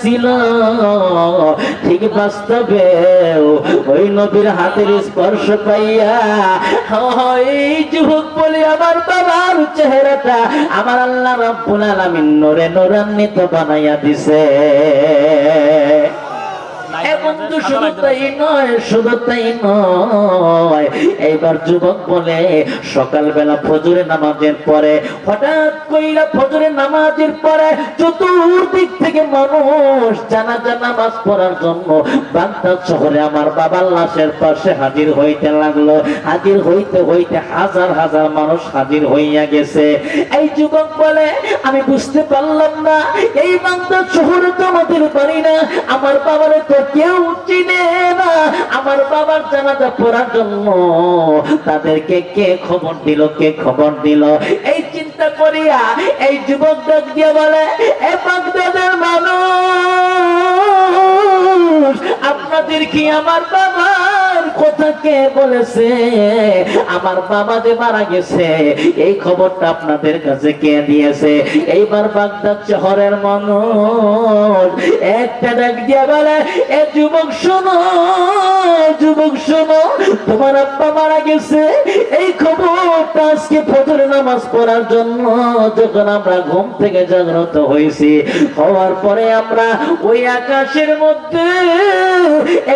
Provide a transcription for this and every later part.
ছিল। ঠিক বাস্তবে ওই নবীর হাতের স্পর্শ পাইয়া এই যুবক বলে, আমার বাবার চেহারাটা আমার আল্লাহ রব্বুল আলামিন নরে নূরান্বিত বানাইয়া দিছে। বন্ধু শুধু তাই নয় শুধু তাই নয়। এইবার যুবক বলে সকালবেলা ফজরে নামাজের পরে হঠাৎ কইরা ফজরে নামাজের পরে চতুর্দিক থেকে মানুষ জানাজা নামাজ পড়ার জন্য বাগদাদ শহরে আমার বাবার লাশের পাশে হাজির হইতে লাগল। হাজির হইতে হইতে হাজার হাজার মানুষ হাজির হইয়া গেছে। এই যুবক বলে আমি বুঝতে পারলাম না এই বাগদাদ শহরে তো আমাদের বাড়ি না আমার বাবার তো কেউ আমার বাবার জানাজা পড়ার জন্য তাদেরকে কে খবর দিল, কে খবর দিল? এই চিন্তা করিয়া এই যুবক ডাক দিয়ে বলে, এ বাগদাদের মানুষ, আপনাদের কি আমার বাবার কথা কে বলেছে? আমার বাবা যে মারা গেছে, এই খবরটা আপনাদের কাছে কে দিয়েছে? এইবার বাগদাদ শহরের মানুষ, একটা ডাক দিয়ে বলে, এ যুবক শোনো যুবক শোনো, তোমার আব্বা মারা গেছে। এই খবরটা আজকে ফজর নামাজ পড়ার জন্য যখন আমরা ঘুম থেকে জাগ্রত হয়েছি, হওয়ার পরে আমরা ওই আকাশের মধ্যে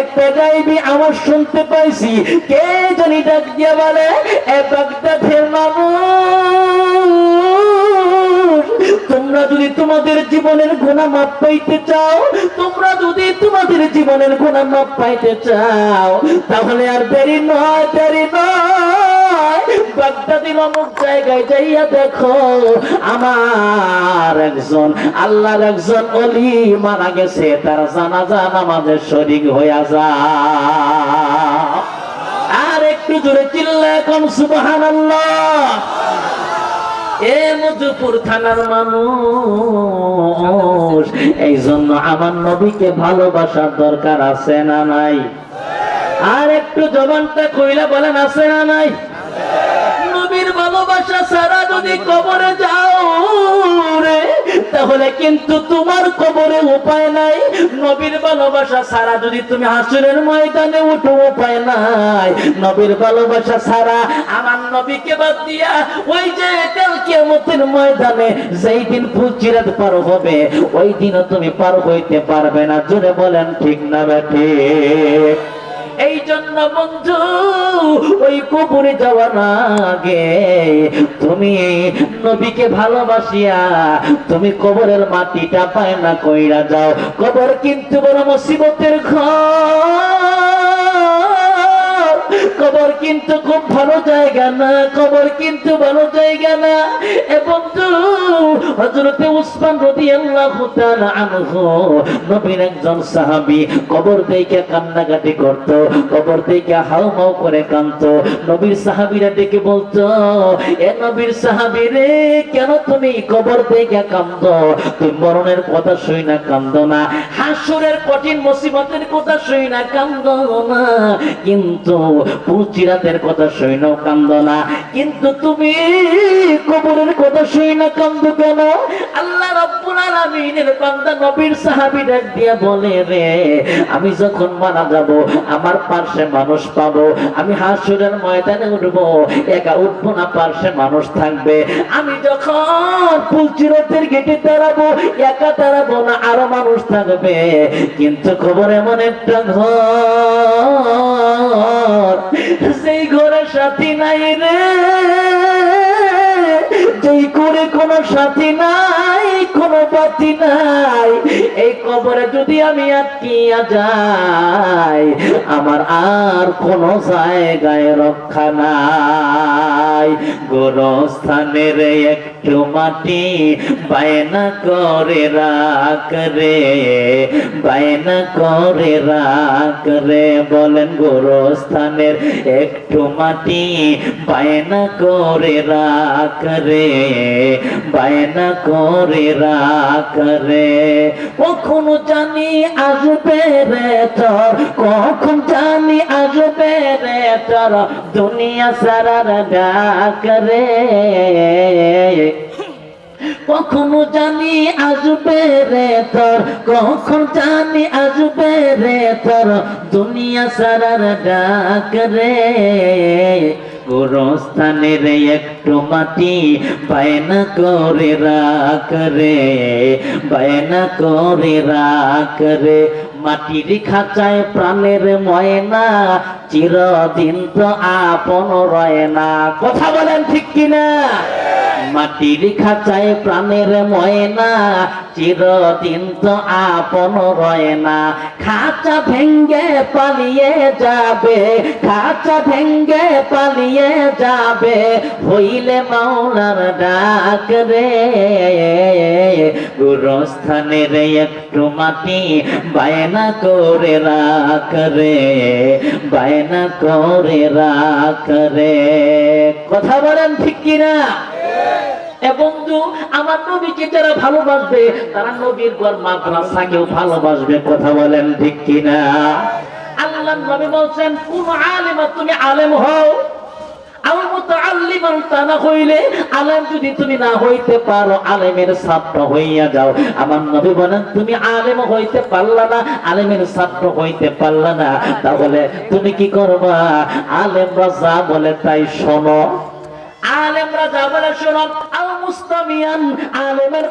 একটা গাইবি আওয়াজ শুনতে পাইছি। কে জানি ডাক দিয়ে বলে, এ বাগদাদের মানুষ, তোমরা যদি তোমাদের জীবনের গুণা মাপ পাইতে চাও, তোমরা যদি তোমাদের জীবনের গুণা মাপ পাইতে চাও, তাহলে আর দেরি নয় দেরি নয়। বাগদাদির অমুক জায়গায় যাইয়া দেখো, আমার একজন, আল্লাহর একজন অলি মারা গেছে, তার জানাজা নামাজের শরিক হইয়া যা আর একটু জোরে চিল্লা এখন সুবাহান এ মধুপুর থানার মানুষ এই জন্য আমার নবীকে ভালোবাসার দরকার আছে না নাই? আর একটু জবানটা কইলা বলেন, আছে না নাই? নবীর ভালোবাসা ছাড়া যদি কবরে যাও রে। তাহলে কিন্তু তোমার কবরে উপায় নাই। নবীর ভালোবাসা ছাড়া যদি তুমি হাসুরের ময়দানে উঠো, উপায় নাই। নবীর ভালোবাসা ছাড়া আমার নবীকে বাদ দিয়া ওই যে কাল কিয়ামতের ময়দানে যেই দিন ফুলচিরাত পার হবে, ওই দিনও তুমি পার হইতে পারবে না। জোরে বলেন, ঠিক না বেঠে এই জন্য বন্ধু, ওই কুপুরে যাওয়ার আগে তুমি নবীকে ভালোবাসিয়া তুমি কবরের মাটিটা পায় না কইরা যাও। কবর কিন্তু বড় মুসিবতের ঘর। কিন্তু খুব ভালো জায়গা না, কবর কিন্তু ভালো জায়গা না। এ বন্ধু, হযরতে উসমান রাদিয়াল্লাহু তাআলা আনহু, নবীর একজন সাহাবী কবর দেখে কান্নাকাটি করত, কবর দেখে হাউমাউ করে কাঁদতো। নবীর সাহাবীরা ডেকে বলতো, এ নবীর সাহাবী রে, কেন তুমি কবর দেখে কাঁদো? তুমি মরণের কথা শুই না কান্দো না। হাসুরের কঠিন মুসিবতের কথা শুই না কান্দ না। কিন্তু পুচিরাতের কথা শুই না কান্দো না। কিন্তু তুমি কবরের কথা শুই না কান্দো কেন? আল্লাহ রব্বুল আলামিনের বান্দা নবীর সাহাবী দিয়া বলে, রে, আমি যখন মারা যাব, আমার পাশে মানুষ পাবো। আমি হাসুরের ময়দানে উঠবো, একা উঠবো না পাশে মানুষ থাকবে। আমি যখন পুলচিরতের গেটে দাঁড়াবো, একা দাঁড়াবো না, আরও মানুষ থাকবে। কিন্তু খবর এমন একটা ঘর সেই ঘরে সাথী নাই রে। যেই করে কোনো সাথী নাই বাতি নাই, এই কবরে যদি আমি আটকিয়া যাই, আমার আর কোনো জায়গায় রক্ষা নাই। গোরস্থানের একটু মাটি বায়না করে রাখ রে, বায়না করে রাখ রে। বলেন গোরস্থানের একটু মাটি বায়না করে রাখ রে, বায়না করে রাখ রে কখনো জানি আসবে রে তোর, কখন জানি আসবে রে তোর, দুনিয়া সারার ডাক রে কখনো জানি আসবে রে তোর, কখন জানি আসবে রে তোর, দুনিয়া সারার ডাক গোরস্থানের একটু মাটি বায়না করে রাখ রে, বায়না করে রাখ রে। মাটির খাঁচায় প্রাণের ময়না, চিরদিন তো আপন রয় না। কথা বলেন ঠিক কিনা? মাটির খাঁচায় প্রাণের ময়না, চিরদিন তো আপন রয় না। খাঁচা ভেঙ্গে পালিয়ে যাবে, খাঁচা ভেঙ্গে পালিয়ে যাবে, হইলে মাওলার ডাক রে। গুরস্থানের একটু মাটি বায়না করে রাখ রে, বায়না করে রাখ রে। কথা বলেন ঠিক কিনা? বন্ধু, আমার নবীকে যারা ভালোবাসবে, তারা নবীর ঘর মাদ্রাসাকেও ভালোবাসবে, কথা বলেন ঠিক কিনা? আল্লাহ নবী বলছেন, কোন আলেমা তুমি আলেম হও? যদি তুমি না হইতে পারো, আলেমের ছাত্র হইয়া যাও। আমার নবী বলেন, তুমি আলেম হইতে পারলা না, আলেমের ছাত্র হইতে পারলা না। তাহলে তুমি কি করবা? আলেমরা যা বলে তাই শোনো। আলেমরা যা বলে, শোনো। মুস্তামিয়ান আলেমের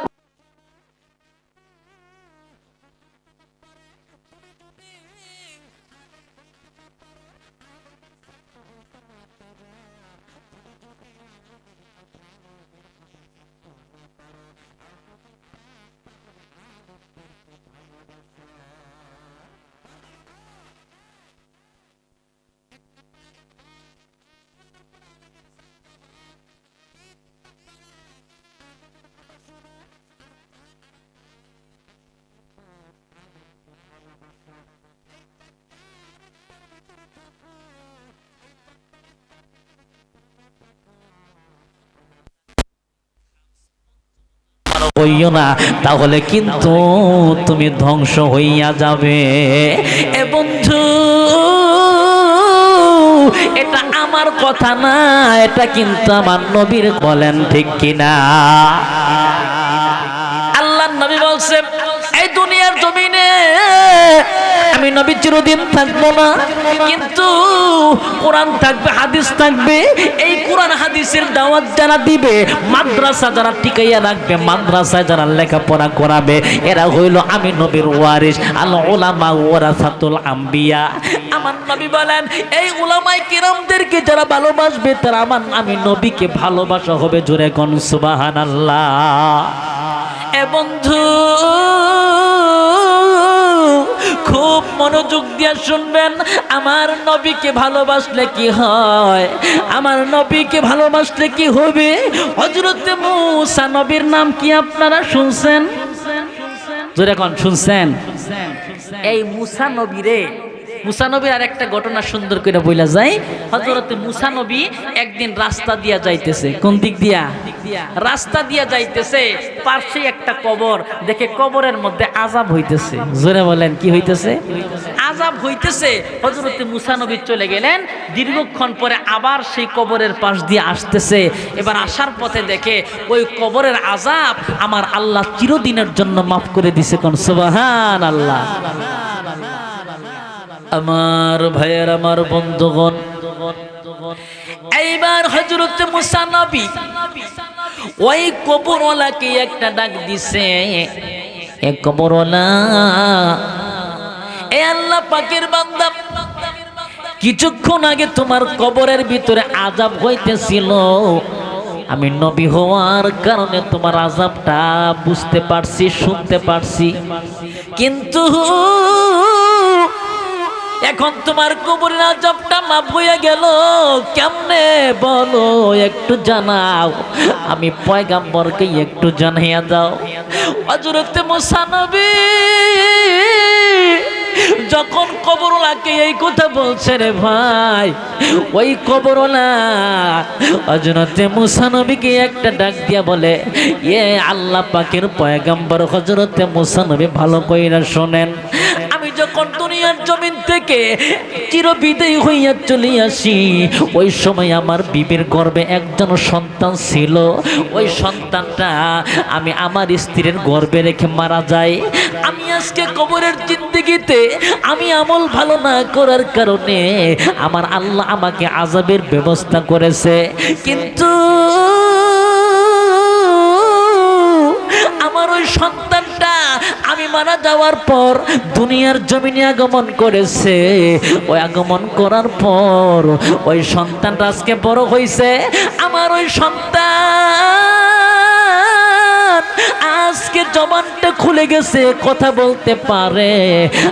হইও না। তাহলে কিন্তু তুমি ধ্বংস হইয়া যাবে। এ বন্ধু, এটা আমার কথা না, এটা কিন্তু আমার নবীর বলেন ঠিক কিনা? আল্লাহ নবী বলছে, এই দুনিয়ার জমিনে আমি নবী চিরদিন থাকব না। কিন্তু কোরআন থাকবে, হাদিস থাকবে, এই কোরআন হাদিসের দাওয়াত যারা দিবে, মাদ্রাসা যারা টিকাইয়া রাখবে, মাদ্রাসায় যারা লেখাপড়া করাবে, এরা হইল আমি নবীর ওয়ারিস আল ওলামা ওয়ারাসাতুল আম্বিয়া। আমার নবী বলেন, এই উলামাই কিরামদেরকে যারা ভালোবাসবে, তারা আমার আমি নবীকে ভালোবাসা হবে জোরে কোন সুবহানাল্লাহ। এ বন্ধু খুব মনোযোগ দিয়ে শুনবেন, আমার নবীকে ভালোবাসলে কি হয়? আমার নবীকে ভালোবাসলে কি হবে? হজরতে মুসা নবীর নাম কি আপনারা শুনছেন? কোন, শুনছেন? এই মুসা নবীরে মুসা নবীর আর একটা ঘটনা সুন্দর করে বইলা যায়। হজরতে মুসা নবী একদিন রাস্তা দিয়া যাইতেছে। কোন দিক দিয়া? রাস্তা দিয়া যাইতেছে পার্শ্বে একটা কবর। দেখে কবরের মধ্যে আজাব হইতেছে। জোরে বলেন, কি হইতেছে? আজাব হইতেছে হজরতে মুসা নবী চলে গেলেন। দীর্ঘক্ষণ পরে আবার সেই কবরের পাশ দিয়ে আসতেছে। এবার আসার পথে দেখে ওই কবরের আজাব আমার আল্লাহ চিরদিনের জন্য মাফ করে দিছে কোন? সুবাহান আল্লাহ আমার ভাইয়ের, আমার বন্ধুগণ। এইবার হজরত মুসা নবী ওই কবরওয়ালাকে একটা ডাক দিছে, এ কবরওয়ালা, এ আল্লাহ পাকের বান্দা, কিছুক্ষণ আগে তোমার কবরের ভিতরে আজাব হইতেছিল। আমি নবী হওয়ার কারণে তোমার আজাবটা বুঝতে পারছি, শুনতে পারছি। কিন্তু এখন তোমার কবরের আজাবটা মাপ হইয়া গেল। কেমনে বলো একটু জানাও? আমি পয়গাম্বরকে একটু জানাইয়া দাও। হজরতে মুসানবী যখন কবরওয়ালাকে এই কথা বলছে রে ভাই, ওই কবরওয়ালা হজরতে মুসানবীকে একটা ডাক দিয়া বলে, এ আল্লাহ পাকের পয়গাম্বর হজরতে মুসানবী ভালো কইরা শোনেন যখন দুনিয়ার জমিন থেকে হইয়া চলে আসি। ওই সময় আমার বিবির গর্ভে একজন সন্তান ছিল। ওই সন্তানটা আমি আমার স্ত্রীর গর্ভে রেখে মারা আমি আজকে কবরের জিন্দিগিতে আমি আমল ভালো না করার কারণে আমার আল্লাহ আমাকে আজাবের ব্যবস্থা করেছে। কিন্তু আমার ওই সন্তানটা আমি মারা যাওয়ার পর দুনিয়ার জমিনে আগমন করেছে। ওই আগমন করার পর ওই সন্তানটা আজকে বড় হয়েছে আমার ওই সন্তান আজকে জবানটা খুলে গেছে, কথা বলতে পারে।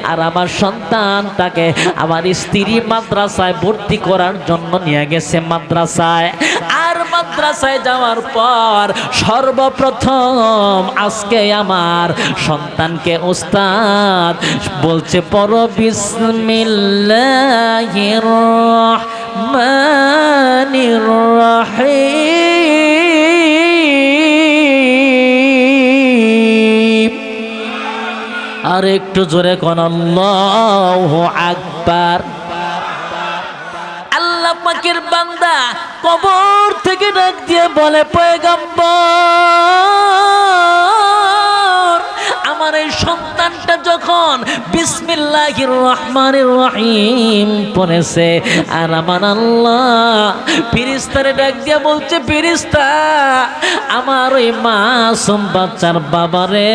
আর আমার সন্তানটাকে আমার স্ত্রী মাদ্রাসায় ভর্তি করার জন্য নিয়ে গেছে মাদ্রাসায়। আর মাদ্রাসায় যাওয়ার পর সর্বপ্রথম আজকে আমার সন্তানকে উস্তাদ বলছে পর বিসমিল্লাহির আর একটু জোরে কোন, আল্লাহু আকবার। আল্লাহ পাকের বান্দা কবর থেকে ডাক দিয়ে বলে, পয়গম্বর, আমার এই সন্তানটা যখন বিসমিল্লাহির রহমানির রহিম পড়েছে আর আমার আল্লাহ ফিরিস্তারে ডাক দিয়ে বলছে, ফিরিস্তা, আমার ওই মাসুম বাচ্চার বাবারে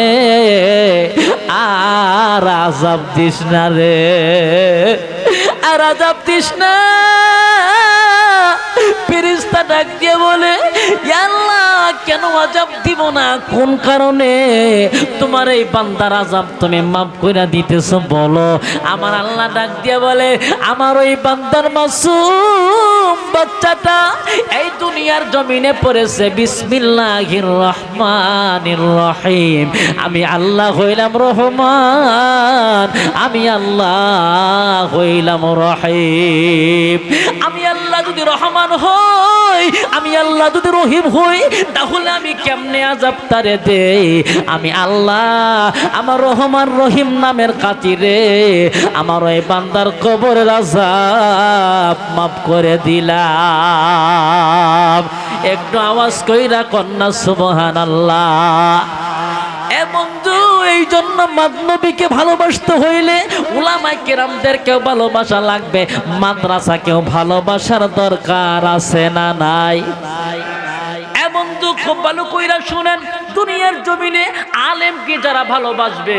আর আজাব দিস না রে, আর আজাব দিস না। ফেরিস্তা বলে কেন আজাব দিব না? কোন কারণে? তোমার এই বান্দার আজাব তুমি মাফ করে দিতেছো, বলো। আমার আল্লাহ ডাক দিয়ে বলে, আমার ওই বান্দার মাসুম বাচ্চাটা এই দুনিয়ার জমিনে পড়েছে। বিসমিল্লাহির রহমানির রহিম। আমি আল্লাহ হইলাম রহমান, আমি আল্লাহ হইলাম রহিম। আমি যদি রহমান হই, আমি আল্লাহ যদি রহিম হই, তাহলে আমি কেমনে আজাব তারে দে আমি আল্লাহ, আমার রহমান রহিম নামের খাতিরে আমার ওই বান্দার কবরের আজাব মাফ করে দিলাম। একটু আওয়াজ কইরা কন্যা সুবহান আল্লাহ এ বন্ধু এই জন্য মাদনবীকে ভালোবাসতে হইলে উলামাই কেরামদেরকেও ভালোবাসা লাগবে। মাদ্রাসাকেও ভালোবাসার দরকার আছে না নাই? বন্ধু খুব ভালো কইরা শুনেন, দুনিয়ার জমিনে আলেমকে যারা ভালোবাসবে,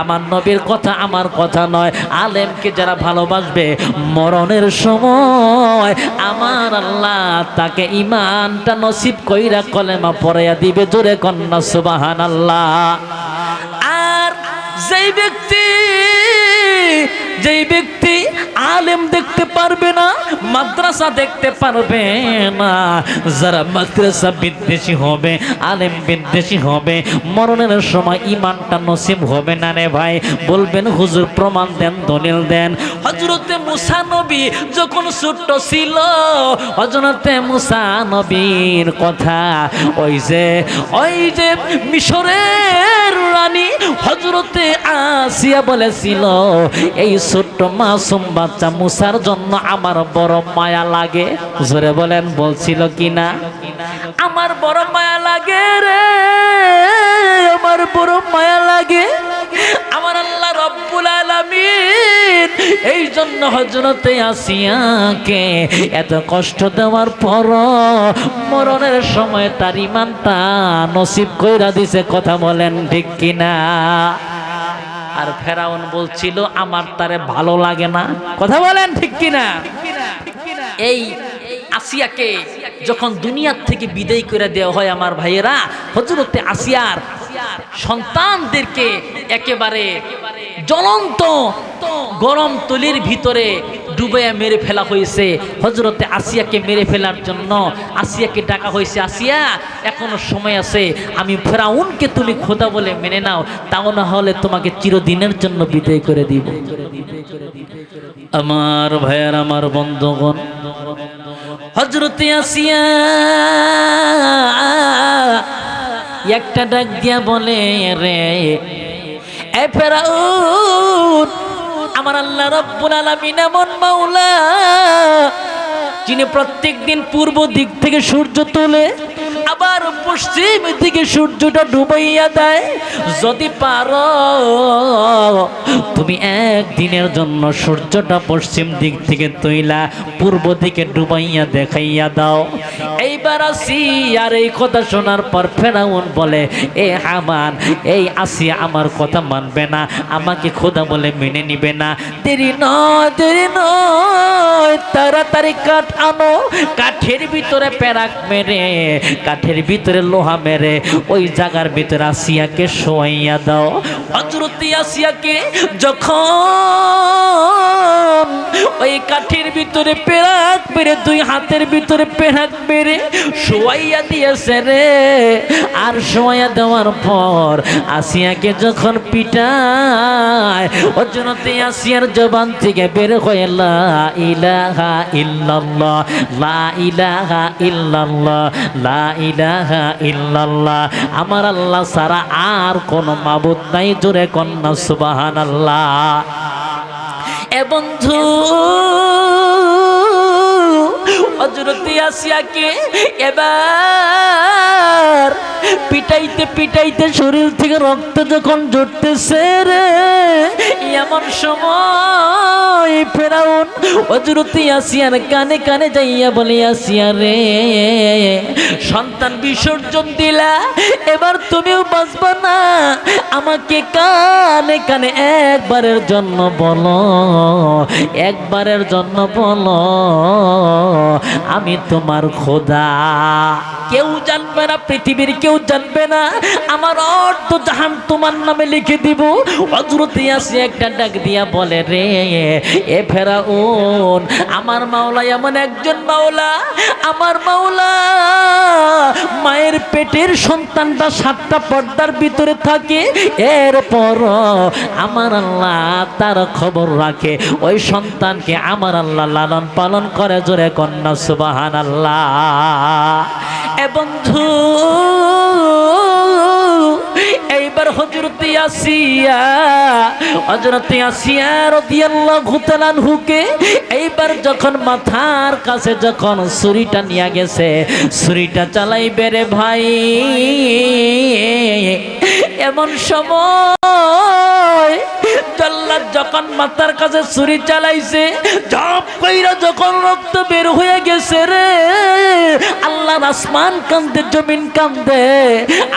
আমার নবীর কথা আমার কথা নয়, আলেমকে যারা ভালোবাসবে, মরণের সময় আমার আল্লাহ তাকে ইমানটা নসিব কইরা কলেমা পড়াইয়া দিবে জোরে কন্যা সুবাহান আল্লাহ যেই ব্যক্তি যেই ব্যক্তি আলেম দেখতে পারবে না, মাদ্রাসা দেখতে পারবে না। যারা মাদ্রাসা বিদ্বেষী হবে, আলেম বিদ্বেষী হবে, মরণের সময় ইমানটা নসিব হবে না রে ভাই। বলবেন, হুজুর, প্রমাণ দেন, দলিল দেন। হজরতে মুসা নবী যখন ছোট্ট ছিল হজরতে মুসা নবীর কথা, ওই যে ওই যে মিশরের রানী হজরতে আসিয়া বলেছিল, এই ছোট্ট মাসুম বাচ্চা মুসার জন্য আমার বড় মায়া লাগে। জোরে বলেন, বলছিল কিনা? আমার বড় মায়া লাগে রে, আমার বড় মায়া লাগে। আমার আল্লাহ রব্বুল আলামিন এই জন্য হজরতে আসিয়াকে এত কষ্ট দেওয়ার পর মরণের সময় তার ইমানটা নসিব কইরা দিছে, কথা বলেন ঠিক কিনা? আর ফেরাউন বলছিল, আমার তারে ভালো লাগে না। কথা বলেন ঠিক কিনা? এই আসিয়াকে যখন দুনিয়ার থেকে বিদায় করে দেওয়া হয় আমার ভাইয়েরা হজরতে আসিয়ার সন্তানদেরকে একেবারে জ্বলন্ত গরম তলির ভিতরে ডুবাইয়া মেরে ফেলা হয়েছে। হজরতে আসিয়াকে মেরে ফেলার জন্য আসিয়াকে ডাকা হয়েছে, আসিয়া, এখনও সময় আছে, আমি ফেরাউনকে তুমি খোদা বলে মেনে নাও, তাও না হলে তোমাকে চিরদিনের জন্য বিদায় করে দিব। আমার ভাইয়ার, আমার বন্ধুগণ হজরতে আসিয়া একটা ডাক দিয়া বলে, রে, এ ফেরাউন আমার আল্লাহ রব্বুল আলামিন এমন মাওলা যিনি প্রত্যেক দিন পূর্ব দিক থেকে সূর্য তোলে আবার পশ্চিম দিকে সূর্যটা ডুবাইয়া দেয়। যদি পারো, তুমি একদিনের জন্য সূর্যটা পশ্চিম দিক থেকে তৈলা পূর্ব দিকে ডুবাইয়া দেখাইয়া দাও। এইবার আসি আর এই কথা শোনার পর ফেরাউন বলে, এ হামান, এই আসি আমার কথা মানবে না, আমাকে খোদা বলে মেনে নিবে না। দেরি নয় দেরি নয়। তাড়াতাড়ি কাঠ আনো। কাঠের ভিতরে প্যারাক মেরে, কাঠের ভিতরে লোহা মেরে, ওই জায়গার ভিতরে আসিয়াকে শোয়াইয়া দাও। হজরতি আসিয়াকে যখন ওই কাঠের ভিতরে পেরাক মেরে, দুই হাতের ভিতরে পেরাক মেরে শোয়াইয়া দিয়েছে রে। আর শোয়াইয়া দেওয়ার পর আসিয়াকে যখন পিটায় ওর জন্য আসিয়ার জবান থেকে বের হয়ে লা ইলাহা ইল্লাল্লাহ, লা ইলাহা ইল্লাল্লাহ, লা ইলাহা ইল্লাল্লাহ। আমার আল্লাহ সারা আর কোন মাবুদ নাই, জোরে কন্যা সুবহানাল্লাহ। এ বন্ধু হজরতি আসিয়াকে এবার পিটাইতে পিটাইতে শরীর থেকে রক্ত যখন জড়তেছে রে এমন সময় ফেরাউন হজরতি আসিয়ার কানে কানে যাইয়া বলে আসিয়া রে, সন্তান বিসর্জন দিলা, এবার তুমিও বাঁচবা না। আমাকে কানে কানে একবারের জন্য বলো, একবারের জন্য বলো, আমি তোমার খোদা। কেউ জানবে না, পৃথিবীর কেউ জানবে না। আমার অর্থ জাহান তোমার নামে লিখে দিব। হজরত আসি একটা ডাক দিয়া বলে, রে এ ফেরা ফেরাউন, আমার মাওলা এমন একজন মাওলা, আমার মাওলা, মায়ের পেটের সন্তানটা সাতটা পর্দার ভিতরে থাকে, এরপর আমার আল্লাহ তার খবর রাখে, ওই সন্তানকে আমার আল্লাহ লালন পালন করে, জোরে কন্যা সুবাহান আল্লাহ এ বন্ধু এইবার হজরত আসিয়া হজরত আসিয়া রাদিয়াল্লাহু তাআলা হুকে এইবার যখন মাথার কাছে যখন ছুরিটা নিয়ে গেছে, ছুরিটা চালাইবে রে ভাই। এমন সময় জল্লাদ যখন মাথার কাছে ছুরি চালাইছে, ঝপ কইরা যখন রক্ত বের হয়ে গেছে রে আল্লাহর আসমান কান্দে, জমিন কান্দে।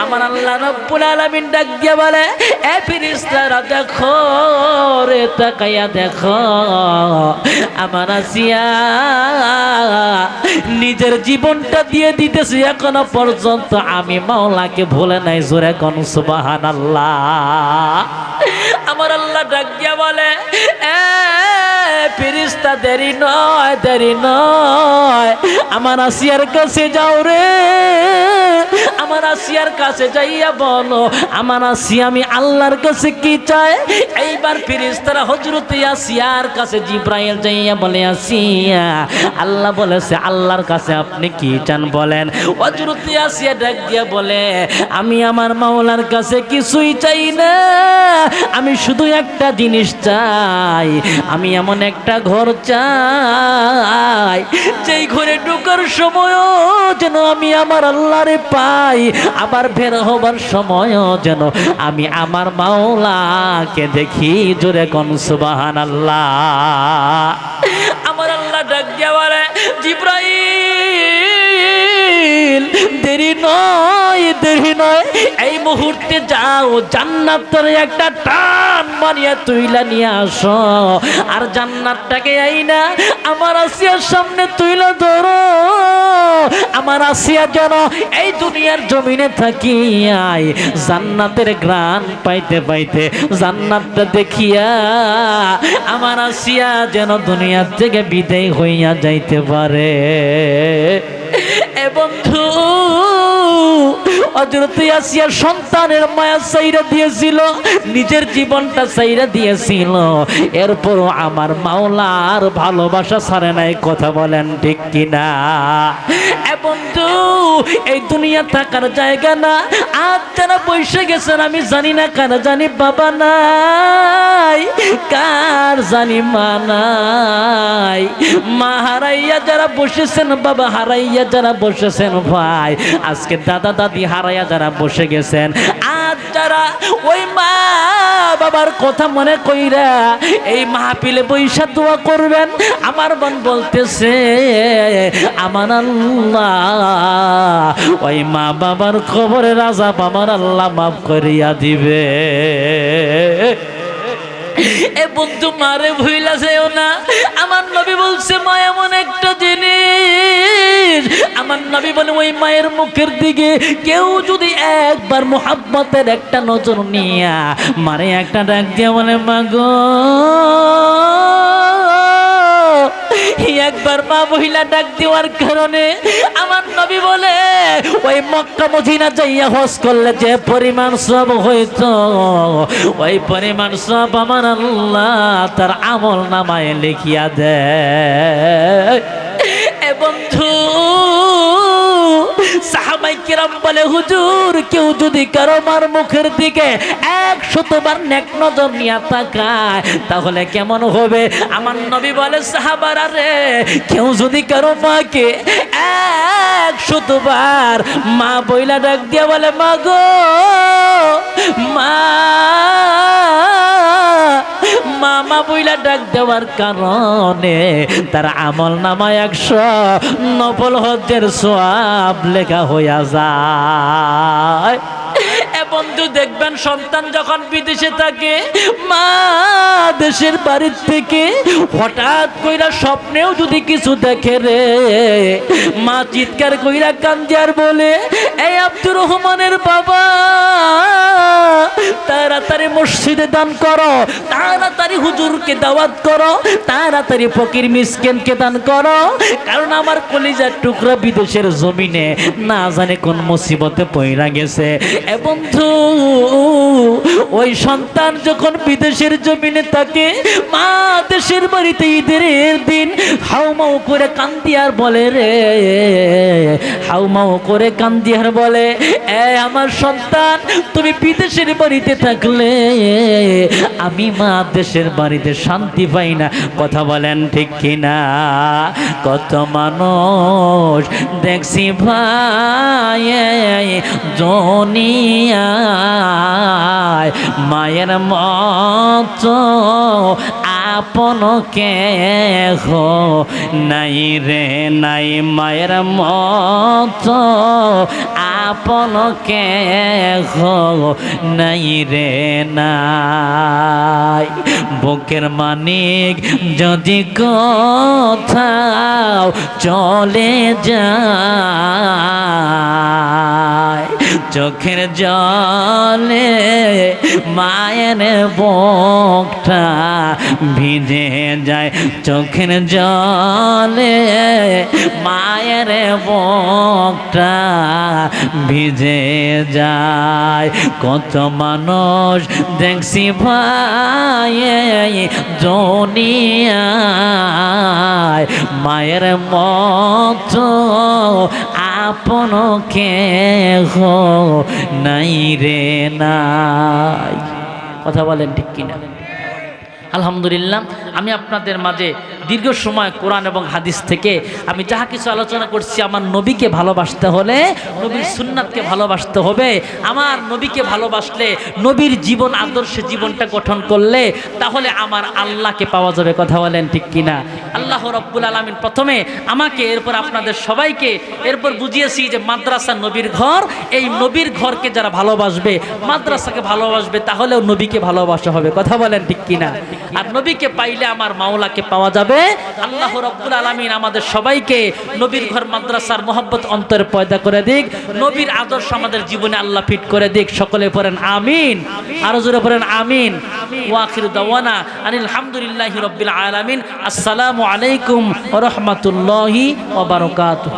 আমার আল্লাহ রব্বুল আলামিন ডাক দিয়া বলে, এ ফিরিস্তারা, দেখো রে, তাকাইয়া দেখো। আমার আসিয়া নিজের জীবনটা দিয়ে দিতেছি, এখনও পর্যন্ত আমি মাওলাকে ভুলে নাই, জোরে কোন সুবাহান আল্লাহ আমার আল্লাহ ডাক দিয়া বলে, এ ফিরিস্তা দেরি নয় দেরি নয়। আমার আসিয়ার কাছে যাও রে। আমার আসিয়ার কাছে যাইয়া বলো, আমার আসিয়া আমি আল্লাহর কাছে কি চাই? এইবার ফিরিস্তারা হজরত আসিয়ার কাছে জিব্রাইল যাইয়া বলে, আসিয়া। আল্লাহ বলেছে, আল্লাহর কাছে আপনি কি চান বলেন? হজরত আসিয়া ডাক দিয়া বলে, আমি আমার মাওলার কাছে কিছুই চাই না। আমি শুধু একটা জিনিস চাই। আমি এমন একটা ঘর চাই। যেই ঘরে ঢোকার সময়ও যেন আমি আমার আল্লাহরে পাই, আবার বের হবার সময়ও যেন আমি আমার মাওলাকে দেখি। জোরে কন সুবাহান আল্লাহ আমার আল্লাহ ডাক দিয়া বলে জিব্রাইল দেরি নয় দেরি নয়। এই মুহূর্তে যাও জান্নাতের একটা টান মারিয়া তুইলা নিয়ে আসো। আর জান্নাতটাকে আই না, আমার আসিয়ার সামনে তুইলা ধরো। আমার আসিয়া যেন এই দুনিয়ার জমিনে থাকি আই জান্নাতের গ্রান পাইতে পাইতে জান্নাতটা দেখিয়া আমার আসিয়া যেন দুনিয়ার থেকে বিদায় হইয়া যাইতে পারে। এ বন্ধু হজরত আসিয়া সন্তানের মায়া সাইরা দিয়েছিল, নিজের জীবনটা সাইরা দিয়েছিল। এরপরও আমার মাওলার ভালোবাসা সারে নাই, কথা বলেন ঠিক কিনা? বন্ধু, এই দুনিয়া থাকার জায়গা না। আজ যারা বসে গেছেন, আমি জানি না কেন জানি বাবা নাই, কার জানি মানাই মা হারাইয়া যারা বসেছেন, বাবা হারাইয়া যারা বসেছেন ভাই, আজকে দাদা দাদি হারাইয়া যারা বসে গেছেন, আজ যারা ওই মা বাবার কথা মনে কইরা এই মাহফিলে বৈশা দোয়া করবেন, আমার মন বলতেছে আমার আল্লাহ ওই মা বাবার খবরে রাজা বাবার আল্লাহ মাফ করিয়া দিবে। এ বন্ধু মারে ভুইলা যেও না। আমার নবী বলছে, মা, এমন একটা জিনিস। আমার নবী বলে, ওই মায়ের মুখের দিকে কেউ যদি একবার মোহাব্বতের একটা নজর নিয়া, মারে একটা ডাক দিয়া বলে মাগো একবার মা মহিলা ডাক দেওয়ার কারণে আমার নবী বলে, ওই মক্কা মদিনা যাইয়া হজ করলে যে পরিমাণ সব হইত, ওই পরিমাণ সব আমার আল্লাহ তার আমল নামায় লিখিয়া দেয়। কিরাম বলে, হুজুর, কেউ যদি কারও মার মুখের দিকে এক শতবার নেক নজর নিয়ে তাকায়, তাহলে কেমন হবে? আমার নবী বলে, সাহাবারা রে, কেউ যদি কারও মাকে এক শতবার মা বইলা ডাক দিয়া বলে, মা গো, মা মামা বইলা ডাক দেওয়ার কারণে তার আমল নামা একশো নবল হদের সব লেখা হইয়া যায়। এ বন্ধু দেখবেন, সন্তান যখন বিদেশে থাকে, মা দেশের বাড়ির থেকে হঠাৎ কইরা স্বপ্নেও যদি কিছু দেখে রে, মা চিৎকার কইরা কান্দিয়ার বলে, এই আব্দুর রহমানের বাবা, তাড়াতাড়ি মসজিদে দান করো, তাড়াতাড়ি হুজুরকে দাওয়াত করো, তাড়াতাড়ি ফকির মিসকেনকে দান করো, কারণ আমার কলিজার টুকরা বিদেশের জমিনে, না জানে কোন মুসিবতে পইরা গেছে। এ বন্ধু ওই সন্তান যখন বিদেশের জমিনে থাকে, মা দেশের বাড়িতে ঈদের দিন হাউমাউ করে কান্দিয়ার বলে রে, হাউমাউ করে কান্দিয়ার বলে, এ আমার সন্তান, তুমি বিদেশের বাড়িতে থাকলে আমি মা দেশের বাড়িতে শান্তি পাই না। কথা বলেন ঠিক কিনা? কত মানুষ দেখছি ভাই জনিয়ায় মায়ের মত আপন কে হো নাই রে, নাই। মায়ের মত আপন কে হো নাই রে, নাই। বুকের মানিক যদি কোথাও চলে যায়, চোখের জলে মায়ের বুকটা ভিজে যায় চোখের জলে। মায়ের বুকটা ভিজে যায়। কত মানুষ দেখছি ভাই জনিয়ায় মায়ের মতো আপন কে হো নাই রে নাই। কথা বলেন ঠিক কিনা? আলহামদুলিল্লাহ, আমি আপনাদের মাঝে দীর্ঘ সময় কোরআন এবং হাদিস থেকে আমি যাহা কিছু আলোচনা করছি, আমার নবীকে ভালোবাসতে হলে, নবীর সুন্নাতকে ভালোবাসতে হবে। আমার নবীকে ভালোবাসলে, নবীর জীবন, আদর্শে জীবনটা গঠন করলে, তাহলে আমার আল্লাহকে পাওয়া যাবে, কথা বলেন ঠিক কিনা? আল্লাহ রব্বুল আলমিন প্রথমে আমাকে, এরপর আপনাদের সবাইকে, এরপর বুঝিয়েছি যে মাদ্রাসা নবীর ঘর, এই নবীর ঘরকে যারা ভালোবাসবে, মাদ্রাসাকে ভালোবাসবে, তাহলেও নবীকে ভালোবাসা হবে, কথা বলেন ঠিক কিনা? আর নবীকে পাইলে আমার মাওলাকে পাওয়া যাবে। আল্লাহ রব্বুল আলমিন আমাদের সবাইকে নবীর ঘর, মাদ্রাসার মোহাব্বত অন্তরে পয়দা করে দিক। নবীর আদর্শ আমাদের জীবনে আল্লাহ ফিট করে দিক। সকলে পড়েন আমিন। আরও জোরে পড়েন আমিন। ওয়াখির দাওয়ানা আনিল হামদুলিল্লাহি রব্বিল আলামিন। আসসালামু আলাইকুম ওয়া রাহমাতুল্লাহি ওয়া বারাকাতুহু।